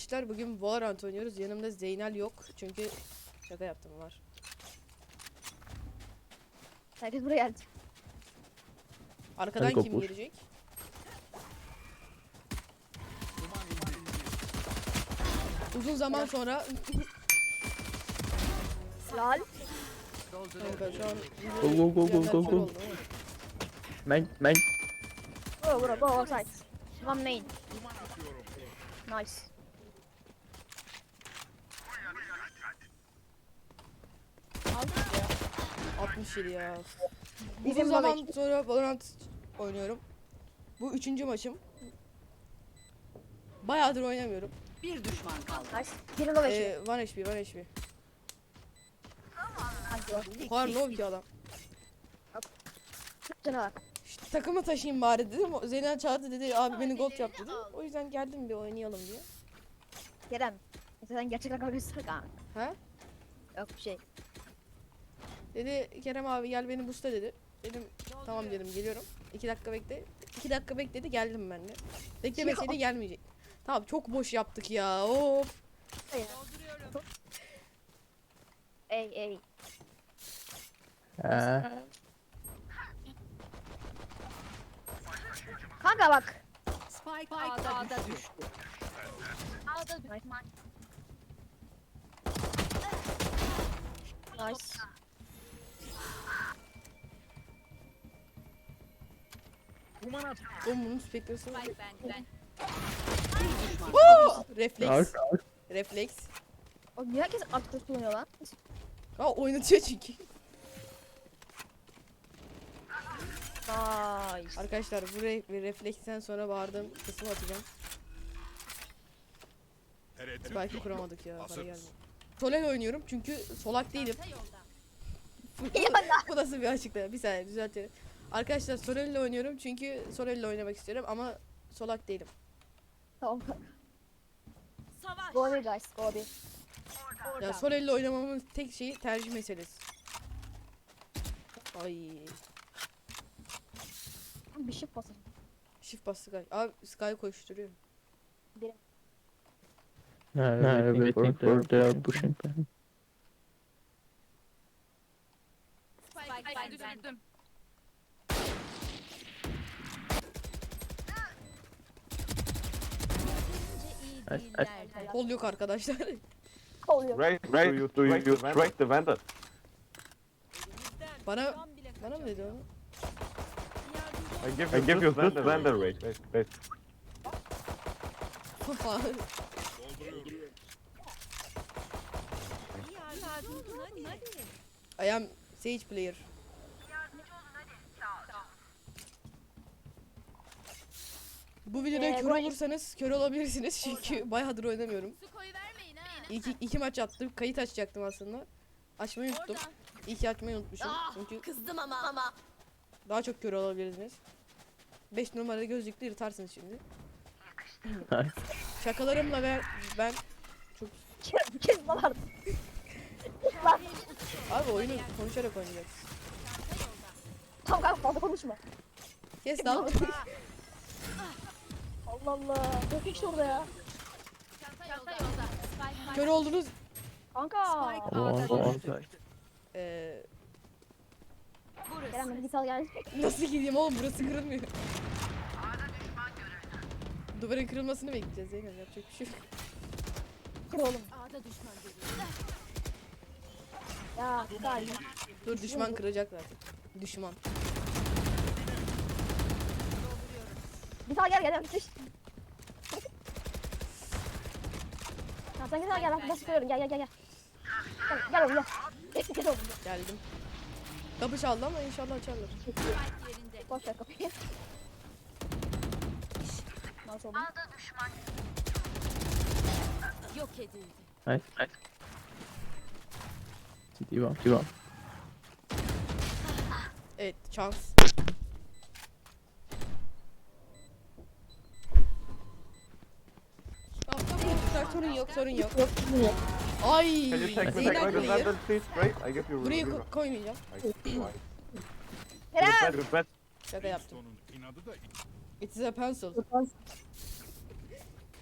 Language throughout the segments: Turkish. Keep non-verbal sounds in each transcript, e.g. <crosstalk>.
Arkadaşlar bugün Valorant oynuyoruz. Yanımda Zeynel yok. Çünkü şaka yaptım var. Herkes buraya geldi. Arkadan Hadi kim kopur. gelecek? Uzun zaman sonra Lal. Kanka şu an Go, go, go, go, go, go. Main, main. Bro bro go outside. One main. Nice. Aldık ya. 67 ya. Uzun Bizim zaman sonra Valorant oynuyorum. Bu üçüncü maçım. Bayağıdır oynamıyorum. Bir düşman kaldı. Nice. Birini de beşi. Ee, 1 HP, 1 HP. Kadar low ki adam. İşte takımı taşıyayım bari dedim. O- Zeynel çağırdı dedi abi beni gold yap dedi. O yüzden geldim bir oynayalım diye. Kerem. Sen gerçekten kalıyorsun kanka. He? Yok bir şey. Dedi Kerem abi gel beni boostla dedi. Dedim tamam dedim geliyorum. 2 dakika bekle. 2 dakika bekledi geldim ben de. Beklemeseydi gelmeyecek. Tamam çok boş yaptık ya. Of. Ey ey. Ha. Kanka bak. Spike A'da düştü. Nice. Nice. Oğlum bunun spektrası. Oo! Refleks. Ark, ark. Refleks. O niye herkes artık kullanıyor lan? Aa oynatıyor çünkü. Nice. Arkadaşlar bu re- refleksten sonra bağırdığım kısmı atacağım. Tereddüt Belki kuramadık ya. Para gelmedi. Solel oynuyorum çünkü solak değilim. <laughs> Bu nasıl bir açıklama? Bir saniye düzeltelim. Arkadaşlar Sorel'le oynuyorum çünkü Sorel'le oynamak istiyorum ama solak değilim. Tamam. Savaş. Go away guys. Go away. Ya Sorel'le oynamamın tek şeyi tercih meselesi. Ay. Bir şey basın. Shift bas Sky. Abi Sky koşturuyor. No, waiting for the pushing plan. Spike düşürdüm. Kol yok arkadaşlar. Oluyor. Right, right. Do you, do you, you strike the vendor? bana bana mı dedi onu? I give you, I give you this vendor rate. Wait, wait. <laughs> I am Sage player. Bu videoda Ee, kör olursanız kör olabilirsiniz çünkü <laughs> bayağıdır oynamıyorum. İki, iki maç attım. Kayıt açacaktım aslında. Açmayı unuttum. İyi ki açmayı unutmuşum. Çünkü Kızdım ama ama. daha çok kör olabilirsiniz. 5 numaralı gözlüklü yırtarsınız şimdi. <laughs> Şakalarımla ben, ben bana Lan. abi oyunu konuşarak oynayacağız. Tamam kanka fazla konuşma. Kes lan. <laughs> Allah Allah. Çok kişi orada ya. kör oldunuz. Kanka. Düştü. side. Ee, Kerem Burası. hadi git al gel. nasıl gideyim oğlum burası kırılmıyor. Duvarın kırılmasını bekleyeceğiz Zeynep yapacak bir şey yok. Kır oğlum. A'da düşman görüyorum. Ya gel. Dur düşman kıracak zaten. Düşman. Git al gel gel. Git. Ya sen git al gel. Ben nasıl kırıyorum. Gel gel gel. Gel, gel oğlum gel. Gel, oğlum gel. Geldim. Kapı çaldı ama inşallah açarlar. Boş ver kapıyı. Nasıl oldu? Yok edildi. Nice, nice. City one, city one. Evet şans. Tamam sorun yok sorun yok. Yok. Ay you take me Zeynep you Burayı ko- koymayacağım. Kerem. Şaka yaptım. Sonun inadı da It is a pencil.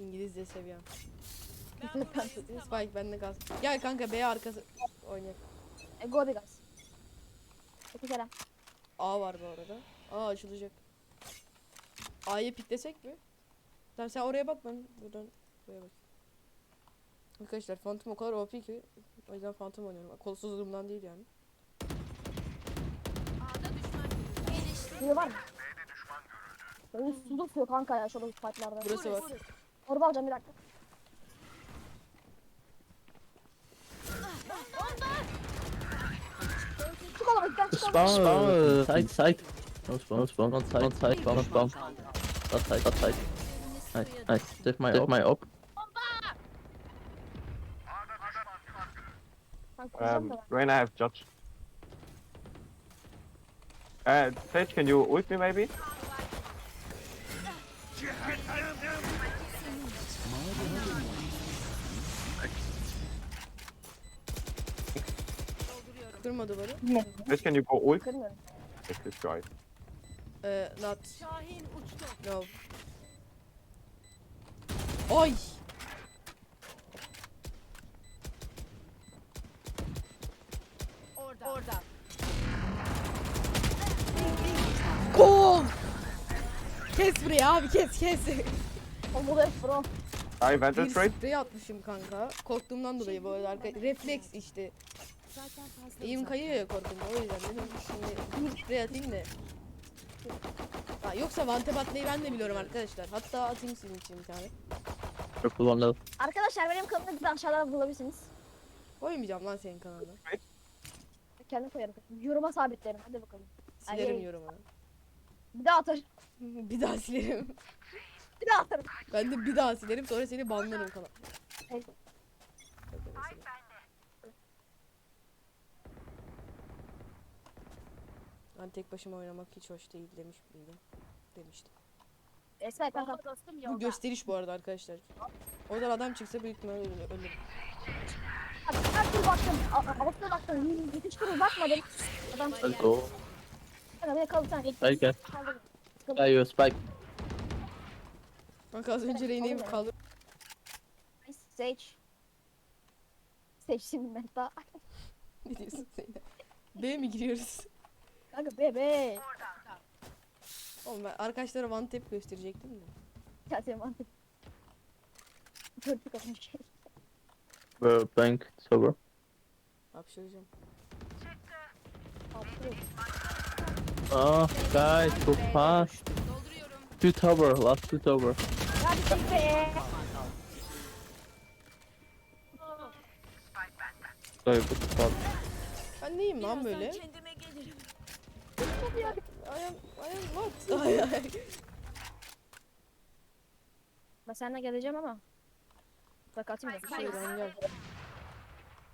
İngilizce tutayım. <laughs> Spike bende kalsın. Gel kanka B arkası oynayalım. E, go gaz. Peki selam. A var bu arada. A açılacak. A'yı piklesek mi? Tamam sen oraya bak ben buradan buraya bak. Arkadaşlar Phantom o kadar OP ki o yüzden Phantom oynuyorum. Kolsuzluğumdan değil yani. A'da düşman görüldü. Gelişti. Biri var mı? Böyle su tutuyor kanka ya şurada fightlarda. Burası var. Orada alacağım bir dakika. Çık oğlum çık oğlum. Spawn, side, side. No spawn, spawn, on side, side, spawn, spawn. That side, that side. Nice, nice. Take my op, Um, da ben. Reyna have judge. Uh, Sage, can you ult me maybe? Kırma duvarı. Sage, can you go ult? Kırmıyorum. Take this guy. Ee, not. Şahin uçtu. No. Ay. Kes burayı abi kes kes. Bu da bro. I went Bir straight. sprey atmışım kanka. Korktuğumdan dolayı bu arada. Arka- Refleks işte. Eğim kayıyor ya korkunca o yüzden dedim şimdi sprey atayım da. Ha, yoksa vante batmayı ben de biliyorum arkadaşlar. Hatta atayım sizin için bir tane. One level. Arkadaşlar benim kanalımda bir de aşağıdan bulabilirsiniz. Koymayacağım lan senin kanalına. Kendim koyarım. Yoruma sabitlerim. Hadi bakalım. Silerim Ay. yorumunu. Bir daha atar. Bir daha silerim. Bir daha atarım. Ben de bir daha silerim sonra seni banlarım. Evet. Ben tek başıma oynamak hiç hoş değil demiş miydim? Demiştim. Esra kanka. Bu gösteriş bu arada arkadaşlar. Oradan adam çıksa büyük ihtimalle ölür. Her türlü baktım. Altına baktım. Türlü bakmadım. Adam Let's go. Kanka kaldı sen. Spike, guys. Kaldırın. Yeah, you spike. Kanka az önce Reyna'yı kaldır. Nice. Sage. Sage şimdi meta. Ne diyorsun Zeyna? B mi giriyoruz? Kanka bebe. Oğlum ben arkadaşlara one tap gösterecektim de. Ya senin mantık. Gördük adam şey. Bank, over. Hapşıracağım. Altı. Oh, guys, so fast. Dolduruyorum. Two tower, last two tower. Sorry, good spot. Ben neyim lan böyle? kendime gelirim. I am, I am what? Ay ay. Ben seninle geleceğim ama. Bak atayım da. Şey ben gel.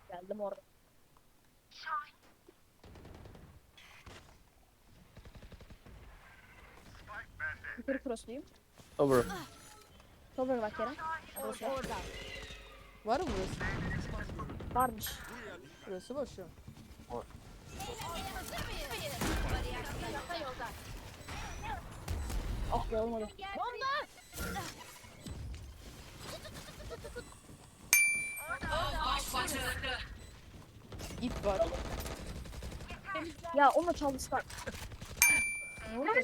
Geldim orada. Yukarı crossluyum. Over. Cover bak Kerem. Burası var. Orada. Var mı burası? Varmış. Burası boş şu an. Ah be olmadı. İp var. Ya onunla çaldı Star. Ne oluyor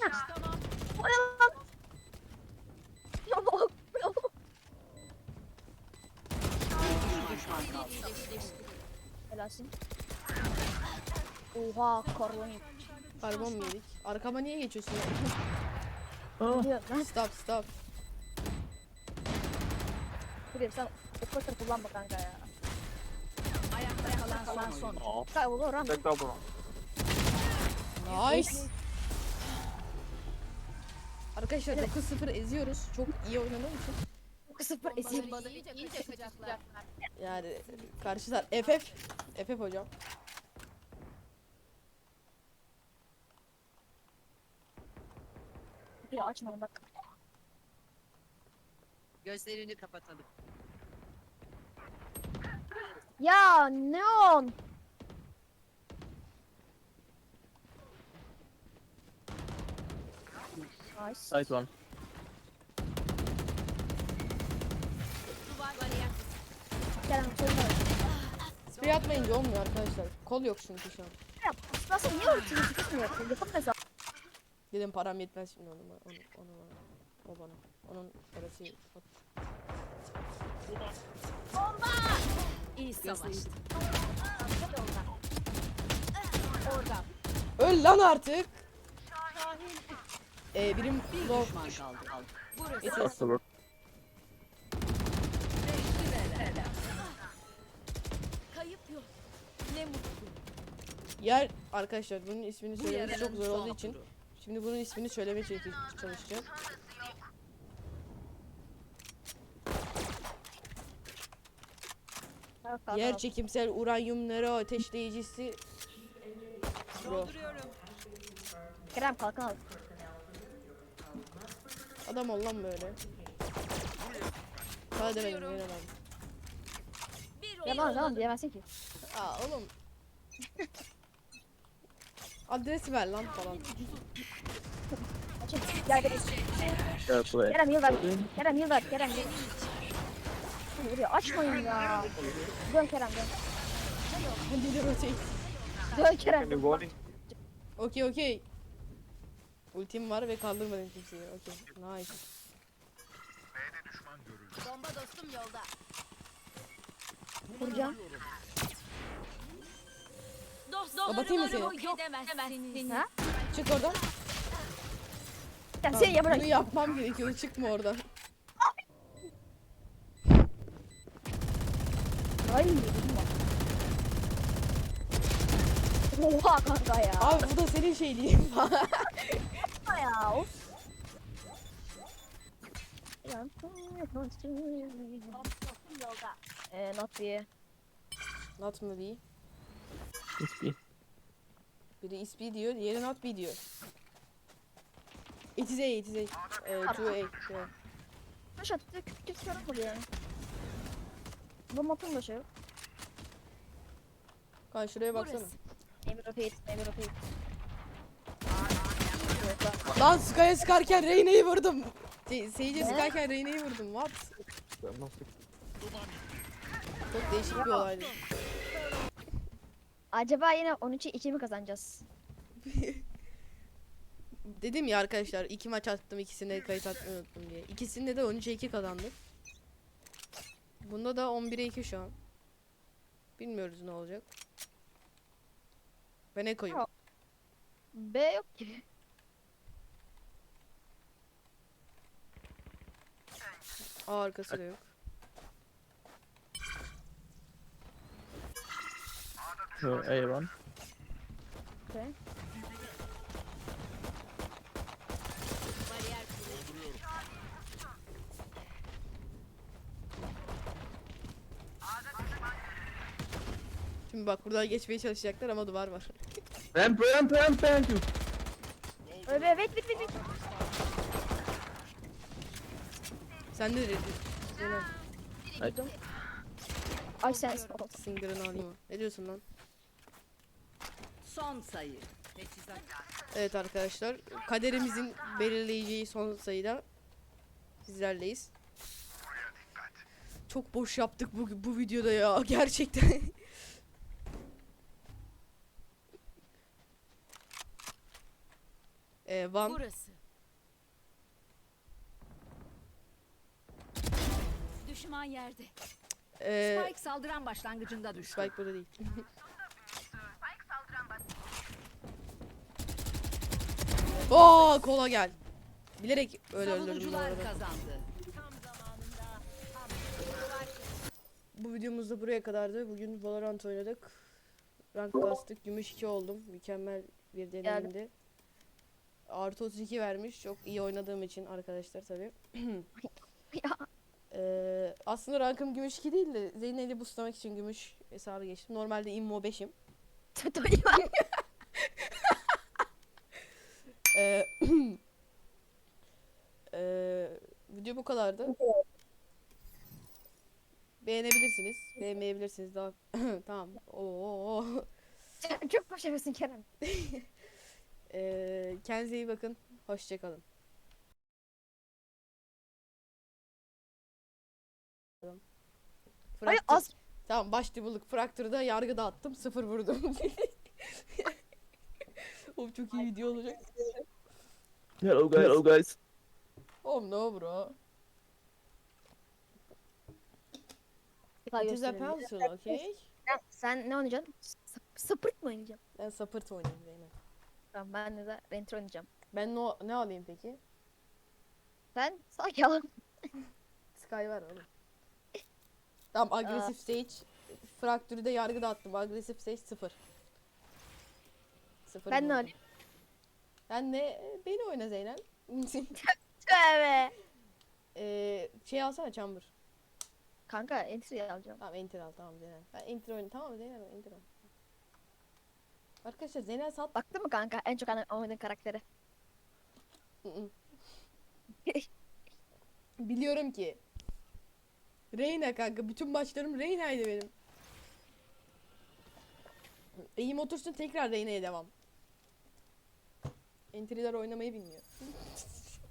Oha karlan Karbon mu yedik? Arkama niye geçiyorsun? Oh, lan. stop stop. Buraya sen operator kullanma kanka ya. Ayakta kalan son son. Kaybol oran. Check double. Nice. Arkadaşlar 9-0 eziyoruz. Çok iyi oynadığım için. Sıfır ezik. Bombaları iyice iyice kaçacaklar. Yani karşılar FF. FF hocam. Ya açmayın bak. Gözlerini kapatalım. Ya neon. Nice. side one. Kerem soluna. Sprey atmayınca olmuyor arkadaşlar. Kol yok çünkü şu an. Ya nasıl niye tutmuyor? Yapıp mesela. Dedim param yetmez şimdi onu, onu, onu. O bana. Onun parası yok. İyi savaştı. Orada. Öl lan artık. Ee, birim Bir low. düşman kaldı. Burası. Work. Kayıp yok. Ne mutlu. Yer arkadaşlar bunun ismini söylemesi çok zor olduğu için. Şimdi bunun ismini söylemeye çalışacağız. Yer çekimsel uranyum nöro ateşleyicisi Bro. Kerem kalkan al. adam ol lan böyle. Daha demedim abi. Bir Yalan yalan diyemezsin ki. Aa oğlum. <laughs> Adresi ver lan falan. Gel gel. Fair play. Kerem yıl ver. Kerem yıl ver. Kerem yıl. Vuruyor. Açmayın ya. Dön Kerem dön. Deli rotate. Dön Kerem. Okey okey. Ultim var ve kaldırmadım kimseyi. Okey. Nice. Bomba dostum yolda. Vuracağım. Kapatayım mı seni? yok edemezsiniz. Ha? Çık oradan. Ya seni ya bırak. Bunu yapmam gerekiyor. Çıkma oradan. Ay. Oha kanka ya. Abi bu da senin şeyliğin falan. <laughs> Kanka ya. Of. Not bir. not mu B. Biri is B diyor, diğeri not B diyor. It is A, it is A. Ee, two A. A. Taş attı küçük küçük sorun mu yani? Bu mapın da şey. Kanka şuraya baksana. Burası. Maybe rotate, maybe rotate. Lan Sky'a sıkarken Reyna'yı vurdum. Se Sage'e Ne? sıkarken Reyna'yı vurdum. What? Nasıl? Çok değişik bir olaydı. Acaba yine 13'e 2 mi kazanacağız? <laughs> Dedim ya arkadaşlar iki maç attım ikisine kayıt atmayı unuttum diye. İkisinde de 13'e 2 kazandık. Bunda da 11'e 2 şu an. Bilmiyoruz ne olacak. Ben Eko'yum. Yok. B yok ki. A arkası da yok. So A1. Okay. Şimdi bak buradan geçmeye çalışacaklar ama duvar var. <laughs> Ramp, ramp, ramp, thank you. Öbe wait wait wait wait. Sen de dedin. Ay, Ay sen <laughs> singırını alayım. Ne diyorsun lan? Son sayı. Teçhizat. Evet arkadaşlar. Kaderimizin belirleyeceği son sayıda sizlerleyiz. Çok boş yaptık bu, bu videoda ya <laughs> gerçekten. <laughs> ee, Van Burası. Düşman yerde. ee, Spike saldıran başlangıcında düştü. Spike burada değil. <laughs> Oo kola gel. Bilerek öyle öldürdüm bu arada. kazandı. Bu videomuz da buraya kadardı. Bugün Valorant oynadık. Rank bastık. Gümüş 2 oldum. Mükemmel bir deneyimdi. Artı 32 vermiş. Çok iyi oynadığım için arkadaşlar tabii. <clears throat> Ee, aslında rankım gümüş 2 değil de Zeynep'i boostlamak için gümüş hesabı geçtim. Normalde immo 5'im. Tutayım. Ee, <clears throat> ee, video bu kadardı. Beğenebilirsiniz. Beğenmeyebilirsiniz daha. <clears throat> tamam. Oo. Çok boş yapıyorsun Kerem. <laughs> Ee, kendinize iyi bakın. Hoşçakalın. Hayır Fraktür- az. Tamam baş bulduk. Fraktürde yargı dağıttım. Sıfır vurdum. <laughs> <laughs> <laughs> Oğlum çok iyi video olacak. Hello guys. Hello guys. Oğlum no bro. It is a pencil okay? Sen, sen ne oynayacaksın? Sap- Sapırt mı oynayacaksın? Ben sapırt oynayayım Zeynep. Tamam ben de renter oynayacağım. Ben no, ne alayım peki? Sen sanki al. Sky var oğlum. Tamam agresif stage. Fraktürü de yargı dağıttım. Agresif stage sıfır. Sıfır Ben ne buldum. alayım? Ben de beni oyna Zeynep. <laughs> Tövbe. Eee şey alsana Chamber. Kanka entry alacağım. Tamam enter al tamam Zeynep. Ben enter oyna tamam Zeynep enter al. Arkadaşlar Zeynep sat. Baktın mı kanka en çok oynadığın karakteri? Hı <laughs> hı. Biliyorum ki. Reyna kanka. Bütün maçlarım Reyna'ydı benim. Eğim otursun tekrar Reyna'ya devam. Entry'ler oynamayı bilmiyor. <laughs>